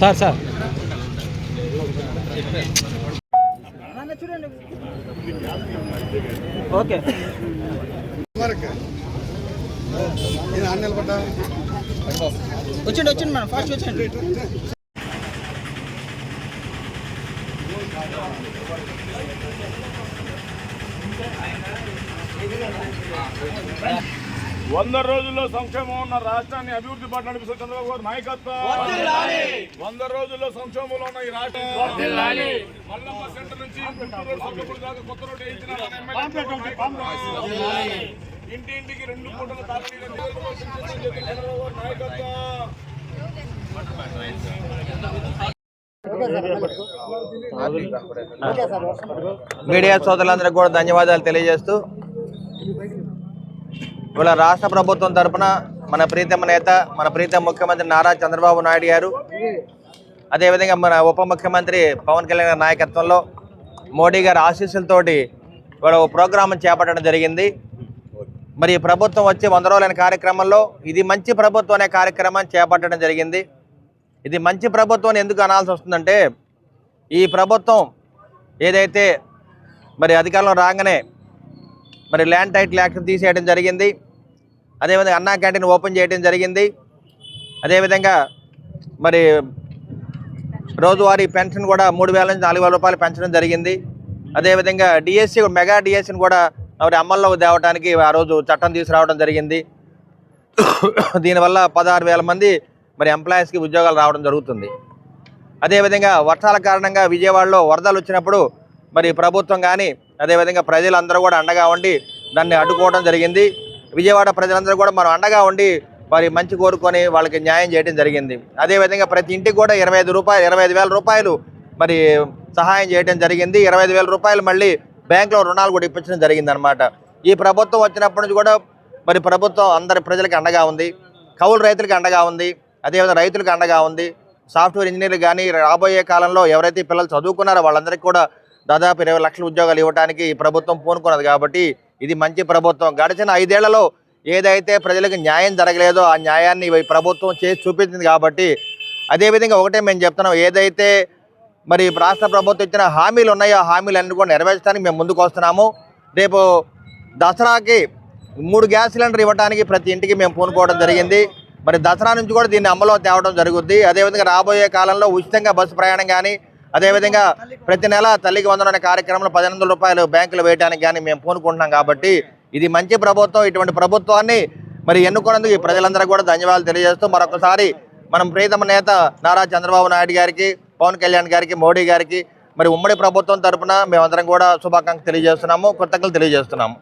Sir sir. చూడండి okay. వచ్చిండు వచ్చిండు మేడం ఫాస్ట్ వచ్చిండి. ఆయన వంద రోజుల్లో సంక్షేమం ఉన్న రాష్ట్రాన్ని అభివృద్ధి పట్ల నడిపిస్తున్న చంద్రబాబు గారు నాయకత్వం. వంద రోజుల్లో సంక్షేమంలో ఉన్న ఈ రాష్ట్రం. మల్లమ్మ సెంటర్ నుంచి కొత్త రోడ్డు వేయించిన ఇంటింటికి రెండు పూటల నాయకత్వం. మీడియా సోదరులందరికీ కూడా ధన్యవాదాలు తెలియజేస్తూ ఇవాళ రాష్ట్ర ప్రభుత్వం తరపున మన ప్రీతమ నేత మన ప్రీతమ ముఖ్యమంత్రి నారా చంద్రబాబు నాయుడు గారు అదేవిధంగా మన ఉప ముఖ్యమంత్రి పవన్ కళ్యాణ్ గారి నాయకత్వంలో మోడీ గారి ఆశీస్సులతోటి ఇవాళ ఓ ప్రోగ్రాం చేపట్టడం జరిగింది. మరి ప్రభుత్వం వచ్చి వంద రోజులైన కార్యక్రమంలో ఇది మంచి ప్రభుత్వం అనే కార్యక్రమాన్ని చేపట్టడం జరిగింది. ఇది మంచి ప్రభుత్వం ఎందుకు అనాల్సి వస్తుందంటే ఈ ప్రభుత్వం ఏదైతే మరి అధికారంలో రాగానే మరి ల్యాండ్ టైటిల్ యాక్ట్ తీసేయడం జరిగింది. అదేవిధంగా అన్నా క్యాంటీన్ ఓపెన్ చేయడం జరిగింది. అదేవిధంగా మరి రోజువారీ పెన్షన్ కూడా మూడు వేల నుంచి నాలుగు వేల రూపాయలు పెంచడం జరిగింది. అదేవిధంగా డిఎస్సి మెగా డిఎస్సిని కూడా మరి అమల్లో తేవడానికి ఆ రోజు చట్టం తీసుకురావడం జరిగింది. దీనివల్ల పదహారు వేల మంది మరి ఎంప్లాయీస్కి ఉద్యోగాలు రావడం జరుగుతుంది. అదేవిధంగా వర్షాల కారణంగా విజయవాడలో వరదలు వచ్చినప్పుడు మరి ప్రభుత్వం కానీ అదేవిధంగా ప్రజలందరూ కూడా అండగా ఉండి దాన్ని అడ్డుకోవడం జరిగింది. విజయవాడ ప్రజలందరూ కూడా మనం అండగా ఉండి మరి మంచి కోరుకొని వాళ్ళకి న్యాయం చేయడం జరిగింది. అదేవిధంగా ప్రతి ఇంటికి కూడా ఇరవై ఐదు రూపాయలు ఇరవై ఐదు వేల రూపాయలు మరి సహాయం చేయడం జరిగింది. ఇరవై ఐదు వేల రూపాయలు మళ్ళీ బ్యాంకులో రుణాలు కూడా ఇప్పించడం జరిగింది అనమాట ఈ ప్రభుత్వం వచ్చినప్పటి నుంచి కూడా మరి ప్రభుత్వం అందరి ప్రజలకు అండగా ఉంది. కౌలు రైతులకు అండగా ఉంది. అదేవిధంగా రైతులకు అండగా ఉంది. సాఫ్ట్వేర్ ఇంజనీర్లు కానీ రాబోయే కాలంలో ఎవరైతే పిల్లలు చదువుకున్నారో వాళ్ళందరికీ కూడా దాదాపు ఇరవై లక్షల ఉద్యోగాలు ఇవ్వడానికి ప్రభుత్వం పూనుకున్నది కాబట్టి ఇది మంచి ప్రభుత్వం. గడిచిన ఐదేళ్ళలో ఏదైతే ప్రజలకు న్యాయం జరగలేదో ఆ న్యాయాన్ని ఈ ప్రభుత్వం చేసి చూపించింది కాబట్టి అదేవిధంగా ఒకటే మేము చెప్తున్నాం ఏదైతే మరి రాష్ట్ర ప్రభుత్వం ఇచ్చిన హామీలు ఉన్నాయో ఆ హామీలన్నీ కూడా నెరవేర్చడానికి మేము ముందుకు వస్తున్నాము. రేపు దసరాకి మూడు గ్యాస్ సిలిండర్ ఇవ్వడానికి ప్రతి ఇంటికి మేము పూనుకోవడం జరిగింది. మరి దసరా నుంచి కూడా దీన్ని అమలు తేవడం జరుగుద్ది. అదేవిధంగా రాబోయే కాలంలో ఉచితంగా బస్సు ప్రయాణం కానీ అదేవిధంగా ప్రతి నెల తల్లికి వందనం అనే కార్యక్రమంలో పదిహేను రూపాయలు బ్యాంకులు వేయడానికి కానీ మేము పూనుకుంటున్నాం కాబట్టి ఇది మంచి ప్రభుత్వం ఇటువంటి ప్రభుత్వాన్ని మరి ఎన్నుకున్నందుకు ఈ ప్రజలందరూ కూడా ధన్యవాదాలు తెలియజేస్తూ మరొకసారి మనం ప్రీతమ నేత నారా చంద్రబాబు నాయుడు గారికి పవన్ కళ్యాణ్ గారికి మోడీ గారికి మరి ఉమ్మడి ప్రభుత్వం తరపున మేమందరం కూడా శుభాకాంక్షలు తెలియజేస్తున్నాము కృతజ్ఞతలు తెలియజేస్తున్నాము.